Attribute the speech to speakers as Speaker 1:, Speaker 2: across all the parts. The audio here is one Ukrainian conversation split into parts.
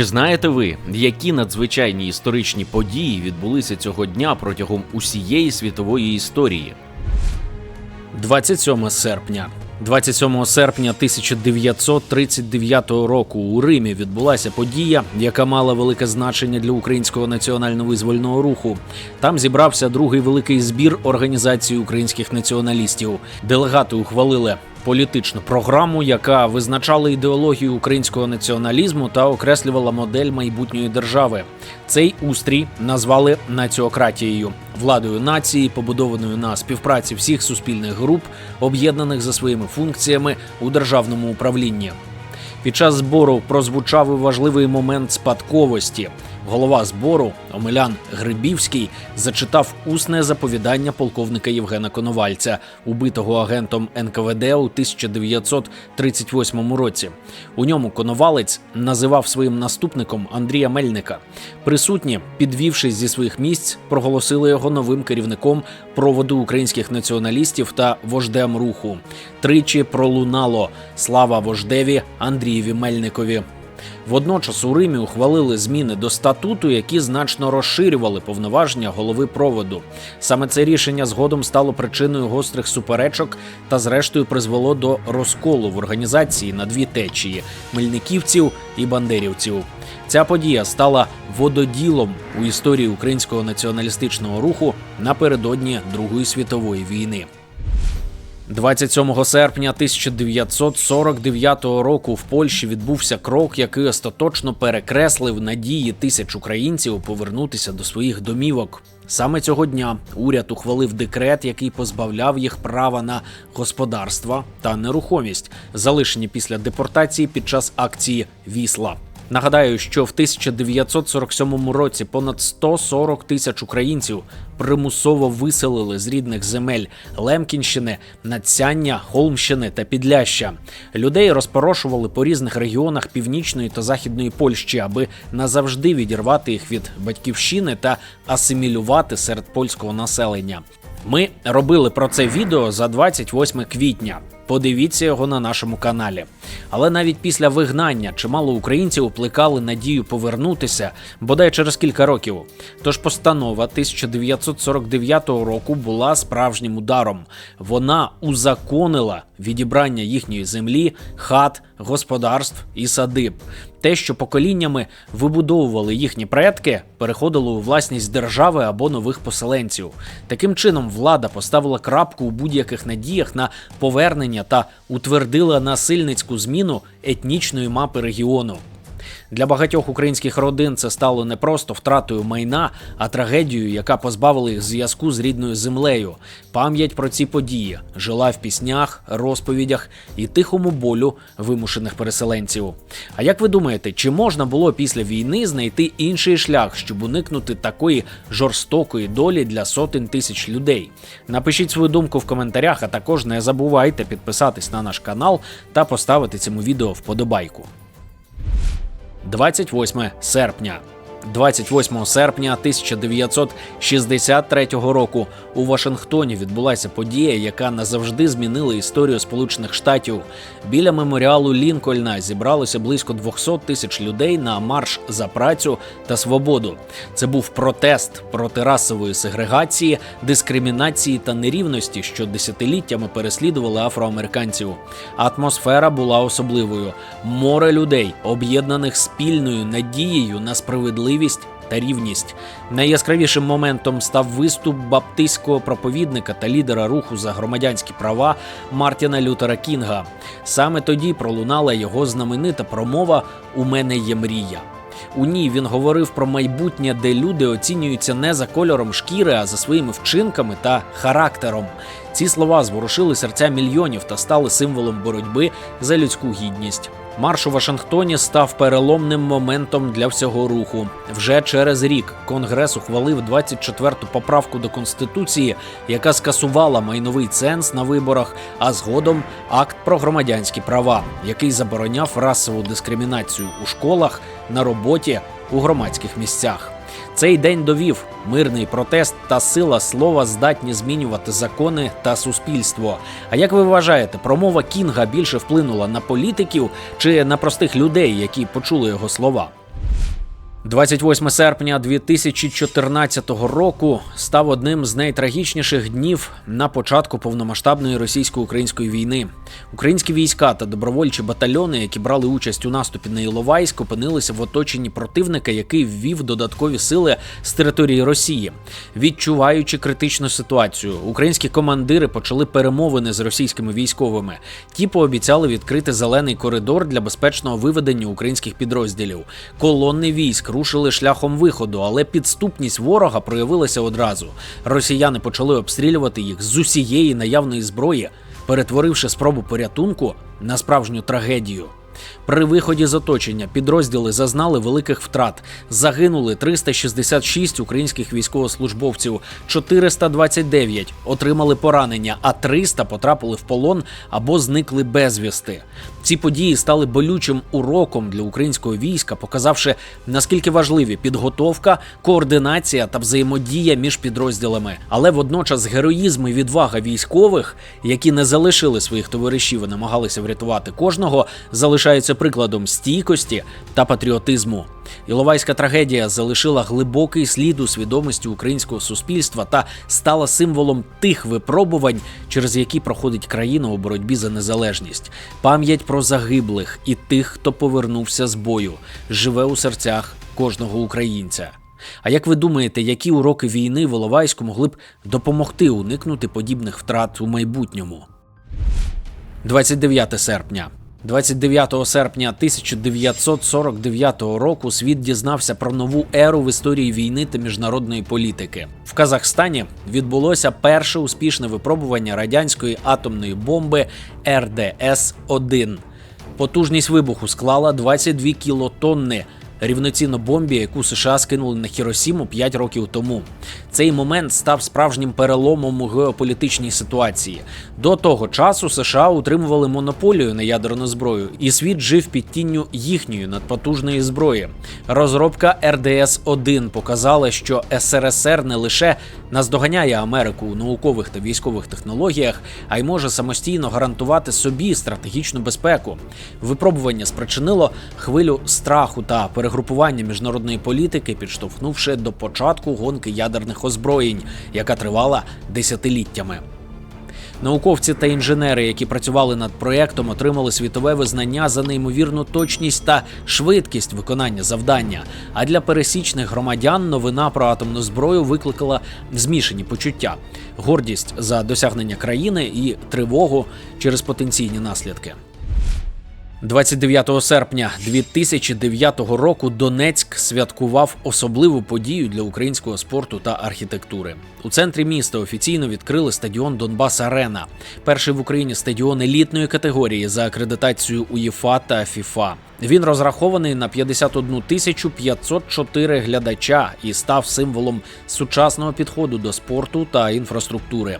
Speaker 1: Чи знаєте ви, які надзвичайні історичні події відбулися цього дня протягом усієї світової історії? 27 серпня. 27 серпня 1939 року у Римі відбулася подія, яка мала велике значення для українського національно-визвольного руху. Там зібрався другий великий збір організації українських націоналістів. Делегати ухвалили політичну програму, яка визначала ідеологію українського націоналізму та окреслювала модель майбутньої держави. Цей устрій назвали націократією, владою нації, побудованою на співпраці всіх суспільних груп, об'єднаних за своїми функціями у державному управлінні. Під час збору прозвучав і важливий момент спадковості. Голова збору Омелян Грибівський зачитав усне заповідання полковника Євгена Коновальця, убитого агентом НКВД у 1938 році. У ньому Коновалець називав своїм наступником Андрія Мельника. Присутні, підвівшись зі своїх місць, проголосили його новим керівником проводу українських націоналістів та вождем руху. Тричі пролунало слава вождеві Андрієві Мельникові. Водночас у Римі ухвалили зміни до статуту, які значно розширювали повноваження голови проводу. Саме це рішення згодом стало причиною гострих суперечок та, зрештою, призвело до розколу в організації на дві течії мельниківців і бандерівців. Ця подія стала вододілом у історії українського націоналістичного руху напередодні Другої світової війни. 27 серпня 1949 року в Польщі відбувся крок, який остаточно перекреслив надії тисяч українців повернутися до своїх домівок. Саме цього дня уряд ухвалив декрет, який позбавляв їх права на господарства та нерухомість, залишені після депортації під час акції Вісла. Нагадаю, що в 1947 році понад 140 тисяч українців примусово виселили з рідних земель Лемкінщини, Надцяння, Холмщини та Підляща. Людей розпорошували по різних регіонах північної та західної Польщі, аби назавжди відірвати їх від батьківщини та асимілювати серед польського населення. Ми робили про це відео за 28 квітня. Подивіться його на нашому каналі. Але навіть після вигнання чимало українців плекали надію повернутися, бодай через кілька років. Тож постанова 1949 року була справжнім ударом. Вона узаконила відібрання їхньої землі, хат, господарств і садиб. Те, що поколіннями вибудовували їхні предки, переходило у власність держави або нових поселенців. Таким чином, влада поставила крапку у будь-яких надіях на повернення та утвердила насильницьку зміну етнічної мапи регіону. Для багатьох українських родин це стало не просто втратою майна, а трагедією, яка позбавила їх зв'язку з рідною землею. Пам'ять про ці події жила в піснях, розповідях і тихому болю вимушених переселенців. А як ви думаєте, чи можна було після війни знайти інший шлях, щоб уникнути такої жорстокої долі для сотень тисяч людей? Напишіть свою думку в коментарях, а також не забувайте підписатись на наш канал та поставити цьому відео вподобайку. 28 серпня. 28 серпня 1963 року у Вашингтоні відбулася подія, яка назавжди змінила історію Сполучених Штатів. Біля меморіалу Лінкольна зібралося близько 200 тисяч людей на марш за працю та свободу. Це був протест проти расової сегрегації, дискримінації та нерівності, що десятиліттями переслідували афроамериканців. Атмосфера була особливою. Море людей, об'єднаних спільною надією на справедливість та рівність. Найяскравішим моментом став виступ баптистського проповідника та лідера руху за громадянські права Мартіна Лютера Кінга. Саме тоді пролунала його знаменита промова У мене є мрія. У ній він говорив про майбутнє, де люди оцінюються не за кольором шкіри, а за своїми вчинками та характером. Ці слова зворушили серця мільйонів та стали символом боротьби за людську гідність. Марш у Вашингтоні став переломним моментом для всього руху. Вже через рік Конгрес ухвалив 24-ту поправку до конституції, яка скасувала майновий ценз на виборах, а згодом акт про громадянські права, який забороняв расову дискримінацію у школах, на роботі, у громадських місцях. Цей день довів мирний протест та сила слова здатні змінювати закони та суспільство. А як ви вважаєте, промова Кінга більше вплинула на політиків чи на простих людей, які почули його слова? 28 серпня 2014 року став одним з найтрагічніших днів на початку повномасштабної російсько-української війни. Українські війська та добровольчі батальйони, які брали участь у наступі на Іловайськ, опинилися в оточенні противника, який ввів додаткові сили з території Росії. Відчуваючи критичну ситуацію, українські командири почали перемовини з російськими військовими. Ті пообіцяли відкрити зелений коридор для безпечного виведення українських підрозділів. Колонни військ рушили шляхом виходу, але підступність ворога проявилася одразу. Росіяни почали обстрілювати їх з усієї наявної зброї, перетворивши спробу порятунку на справжню трагедію. При виході з оточення підрозділи зазнали великих втрат. Загинули 366 українських військовослужбовців, 429 отримали поранення, а 300 потрапили в полон або зникли безвісти. Ці події стали болючим уроком для українського війська, показавши наскільки важливі підготовка, координація та взаємодія між підрозділами. Але водночас героїзм і відвага військових, які не залишили своїх товаришів і намагалися врятувати кожного, залишаються прикладом стійкості та патріотизму. Іловайська трагедія залишила глибокий слід у свідомості українського суспільства та стала символом тих випробувань, через які проходить країна у боротьбі за незалежність. Пам'ять про загиблих і тих, хто повернувся з бою, живе у серцях кожного українця. А як ви думаєте, які уроки війни в Іловайську могли б допомогти уникнути подібних втрат у майбутньому? 29 серпня. 29 серпня 1949 року світ дізнався про нову еру в історії війни та міжнародної політики. В Казахстані відбулося перше успішне випробування радянської атомної бомби РДС-1. Потужність вибуху склала 22 кілотонни – рівноцінно бомбі, яку США скинули на Хіросіму 5 років тому. Цей момент став справжнім переломом у геополітичній ситуації. До того часу США утримували монополію на ядерну зброю, і світ жив під тінню їхньої надпотужної зброї. Розробка РДС 1 показала, що СРСР не лише наздоганяє Америку у наукових та військових технологіях, а й може самостійно гарантувати собі стратегічну безпеку. Випробування спричинило хвилю страху та перегрупування міжнародної політики, підштовхнувши до початку гонки ядерних озброєнь, яка тривала десятиліттями. Науковці та інженери, які працювали над проектом, отримали світове визнання за неймовірну точність та швидкість виконання завдання. А для пересічних громадян новина про атомну зброю викликала змішані почуття: гордість за досягнення країни і тривогу через потенційні наслідки. 29 серпня 2009 року Донецьк святкував особливу подію для українського спорту та архітектури. У центрі міста офіційно відкрили стадіон Донбас Арена, перший в Україні стадіон елітної категорії за акредитацією УЄФА та ФІФА. Він розрахований на 51 тисячу 504 глядача і став символом сучасного підходу до спорту та інфраструктури.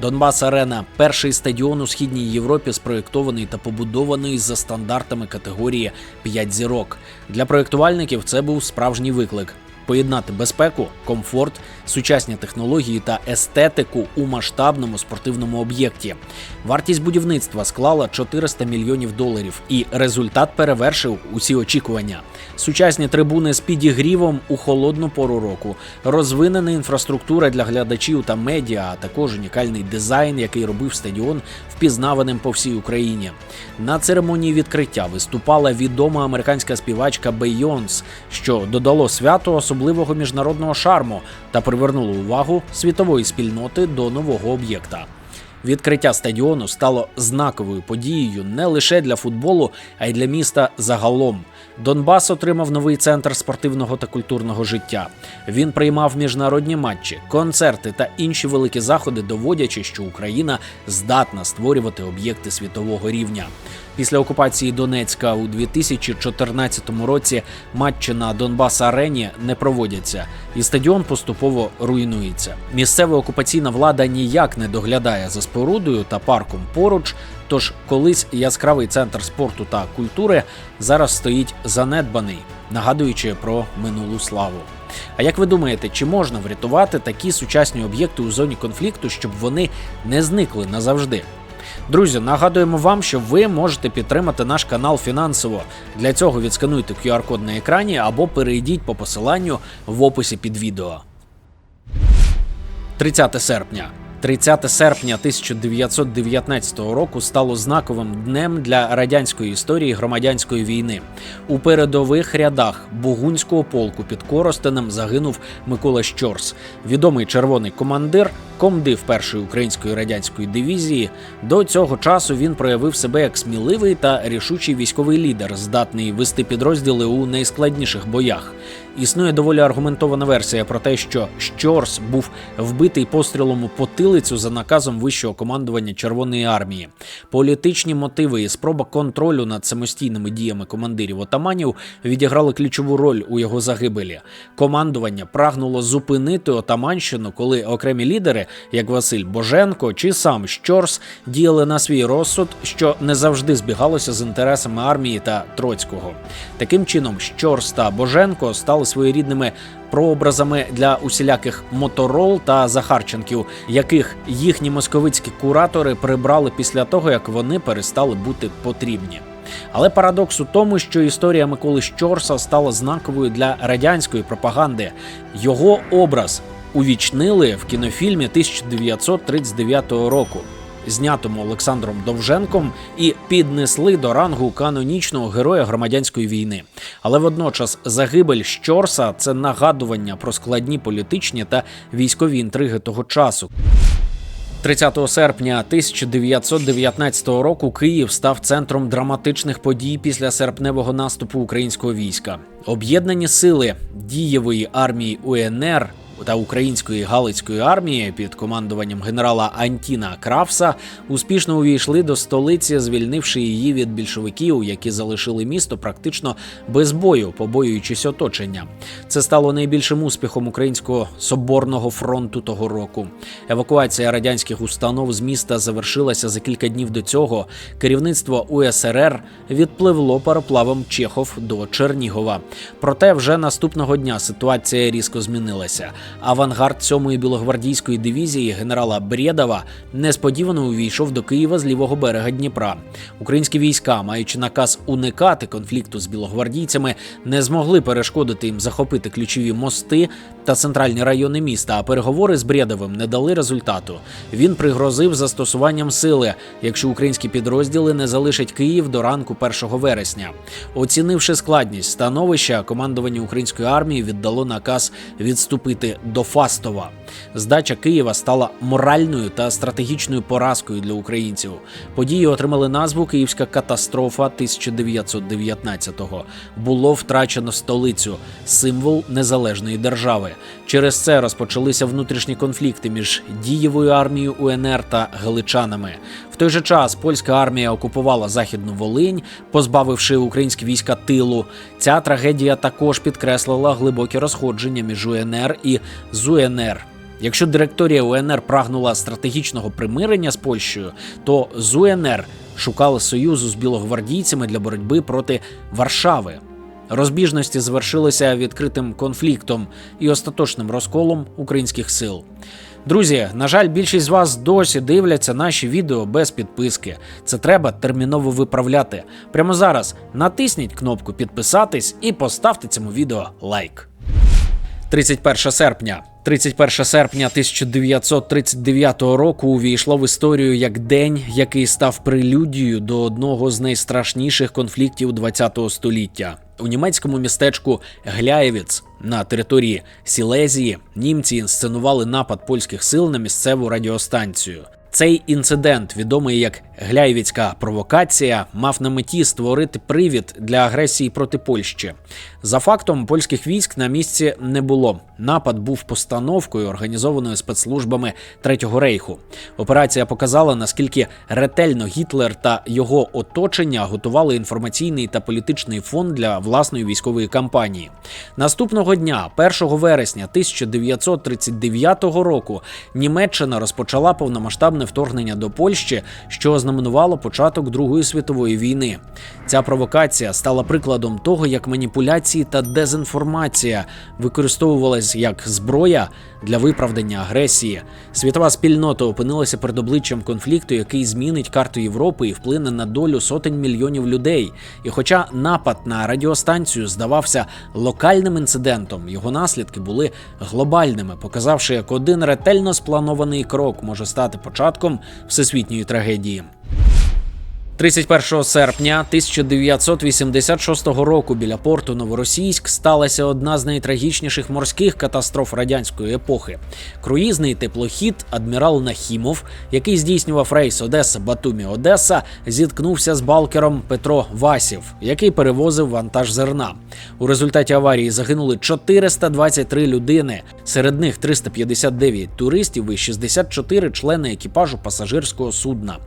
Speaker 1: Донбас Арена перший стадіон у східній Європі, спроєктований та побудований за стандартами категорії 5 зірок. Для проєктувальників це був справжній виклик поєднати безпеку, комфорт, сучасні технології та естетику у масштабному спортивному об'єкті. Вартість будівництва склала 400 мільйонів доларів, і результат перевершив усі очікування. Сучасні трибуни з підігрівом у холодну пору року, розвинена інфраструктура для глядачів та медіа, а також унікальний дизайн, який робив стадіон впізнаваним по всій Україні. На церемонії відкриття виступала відома американська співачка Бейонс, що додало свято особливого міжнародного шарму та привернуло увагу світової спільноти до нового об'єкта. Відкриття стадіону стало знаковою подією не лише для футболу, а й для міста загалом. Донбас отримав новий центр спортивного та культурного життя. Він приймав міжнародні матчі, концерти та інші великі заходи, доводячи, що Україна здатна створювати об'єкти світового рівня. Після окупації Донецька у 2014 році матчі на Донбас Арені не проводяться, і стадіон поступово руйнується. Місцева окупаційна влада ніяк не доглядає за спорудою та парком поруч. Тож колись яскравий центр спорту та культури зараз стоїть занедбаний, нагадуючи про минулу славу. А як ви думаєте, чи можна врятувати такі сучасні об'єкти у зоні конфлікту, щоб вони не зникли назавжди? Друзі, нагадуємо вам, що ви можете підтримати наш канал фінансово. Для цього відскануйте QR-код на екрані або перейдіть по посиланню в описі під відео. 30 серпня. 30 серпня 1919 року стало знаковим днем для радянської історії громадянської війни. У передових рядах Бугунського полку під Коростенем загинув Микола Щорс, відомий червоний командир, комдив першої української радянської дивізії. До цього часу він проявив себе як сміливий та рішучий військовий лідер, здатний вести підрозділи у найскладніших боях. Існує доволі аргументована версія про те, що Щорс був вбитий пострілом у потилицю за наказом вищого командування Червоної армії. Політичні мотиви і спроба контролю над самостійними діями командирів отаманів відіграли ключову роль у його загибелі. Командування прагнуло зупинити отаманщину, коли окремі лідери, як Василь Боженко чи сам Щорс, діяли на свій розсуд, що не завжди збігалося з інтересами армії та Троцького. Таким чином, Щорс та Боженко стали своєрідними прообразами для усіляких моторол та Захарченків, яких їхні московицькі куратори прибрали після того, як вони перестали бути потрібні. Але парадокс у тому, що історія Миколи Щорса стала знаковою для радянської пропаганди. Його образ увічнили в кінофільмі 1939 року, знятому Олександром Довженком, і піднесли до рангу канонічного героя громадянської війни. Але водночас загибель Щорса це нагадування про складні політичні та військові інтриги того часу. 30 серпня 1919 року Київ став центром драматичних подій після серпневого наступу українського війська. Об'єднані сили дієвої армії УНР та української галицької армії під командуванням генерала Антіна Кравса успішно увійшли до столиці, звільнивши її від більшовиків, які залишили місто практично без бою, побоюючись оточення. Це стало найбільшим успіхом українського соборного фронту того року. Евакуація радянських установ з міста завершилася за кілька днів до цього. Керівництво УСРР відпливло пароплавом Чехов до Чернігова. Проте вже наступного дня ситуація різко змінилася. Авангард 7-ї білогвардійської дивізії генерала Брєдова несподівано увійшов до Києва з лівого берега Дніпра. Українські війська, маючи наказ уникати конфлікту з білогвардійцями, не змогли перешкодити їм захопити ключові мости та центральні райони міста. А переговори з Брєдовим не дали результату. Він пригрозив застосуванням сили, якщо українські підрозділи не залишать Київ до ранку 1 вересня. Оцінивши складність становища, командування української армії віддало наказ відступити до Фастова. Здача Києва стала моральною та стратегічною поразкою для українців. Події отримали назву Київська катастрофа 1919-го. Було втрачено столицю, символ незалежної держави. Через це розпочалися внутрішні конфлікти між дієвою армією УНР та галичанами. В той же час польська армія окупувала західну Волинь, позбавивши українські війська тилу. Ця трагедія також підкреслила глибокі розходження між УНР і ЗУНР. Якщо директорія УНР прагнула стратегічного примирення з Польщею, то з УНР шукали союзу з білогвардійцями для боротьби проти Варшави. Розбіжності завершилися відкритим конфліктом і остаточним розколом українських сил. Друзі, на жаль, більшість з вас досі дивляться наші відео без підписки. Це треба терміново виправляти. Прямо зараз натисніть кнопку підписатись і поставте цьому відео лайк. 31 серпня. 31 серпня 1939 року увійшло в історію як день, який став прелюдією до одного з найстрашніших конфліктів ХХ століття. У німецькому містечку Гляєвіц на території Сілезії німці інсценували напад польських сил на місцеву радіостанцію. Цей інцидент, відомий як Гляєвіцька провокація, мав на меті створити привід для агресії проти Польщі. За фактом, польських військ на місці не було. Напад був постановкою, організованою спецслужбами Третього рейху. Операція показала, наскільки ретельно Гітлер та його оточення готували інформаційний та політичний фон для власної військової кампанії. Наступного дня, 1 вересня 1939 року, Німеччина розпочала повномасштабне вторгнення до Польщі, що ознаменувало початок Другої світової війни. Ця провокація стала прикладом того, як маніпуляції та дезінформація використовувалась як зброя для виправдання агресії. Світова спільнота опинилася перед обличчям конфлікту, який змінить карту Європи і вплине на долю сотень мільйонів людей. І хоча напад на радіостанцію здавався локальним інцидентом, його наслідки були глобальними, показавши, як один ретельно спланований крок може стати початком всесвітньої трагедії. 31 серпня 1986 року біля порту Новоросійськ сталася одна з найтрагічніших морських катастроф радянської епохи. Круїзний теплохід адмірал Нахімов, який здійснював рейс Одеса Батумі Одеса, зіткнувся з балкером Петро Васів, який перевозив вантаж зерна. У результаті аварії загинули 423 людини, серед них 359 туристів і 64 члени екіпажу пасажирського судна.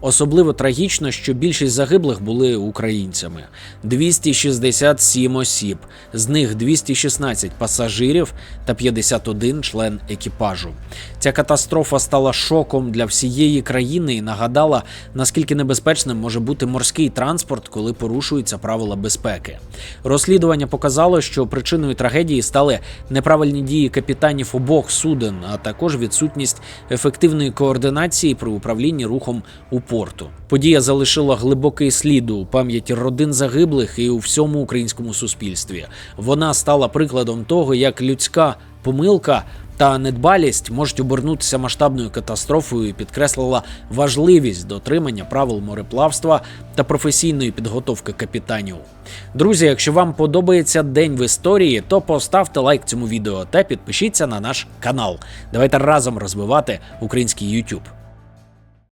Speaker 1: Особливо трагічно, що більшість загиблих були українцями 267 осіб, з них 216 пасажирів та 51 член екіпажу. Ця катастрофа стала шоком для всієї країни і нагадала, наскільки небезпечним може бути морський транспорт, коли порушуються правила безпеки. Розслідування показало, що причиною трагедії стали неправильні дії капітанів обох суден, а також відсутність ефективної координації при управлінні рухом у порту. Подія залишила глибокий слід у пам'яті родин загиблих і у всьому українському суспільстві. Вона стала прикладом того, як людська помилка та недбалість можуть обернутися масштабною катастрофою і підкреслила важливість дотримання правил мореплавства та професійної підготовки капітанів. Друзі, якщо вам подобається день в історії, то поставте лайк цьому відео та підпишіться на наш канал. Давайте разом розвивати український YouTube.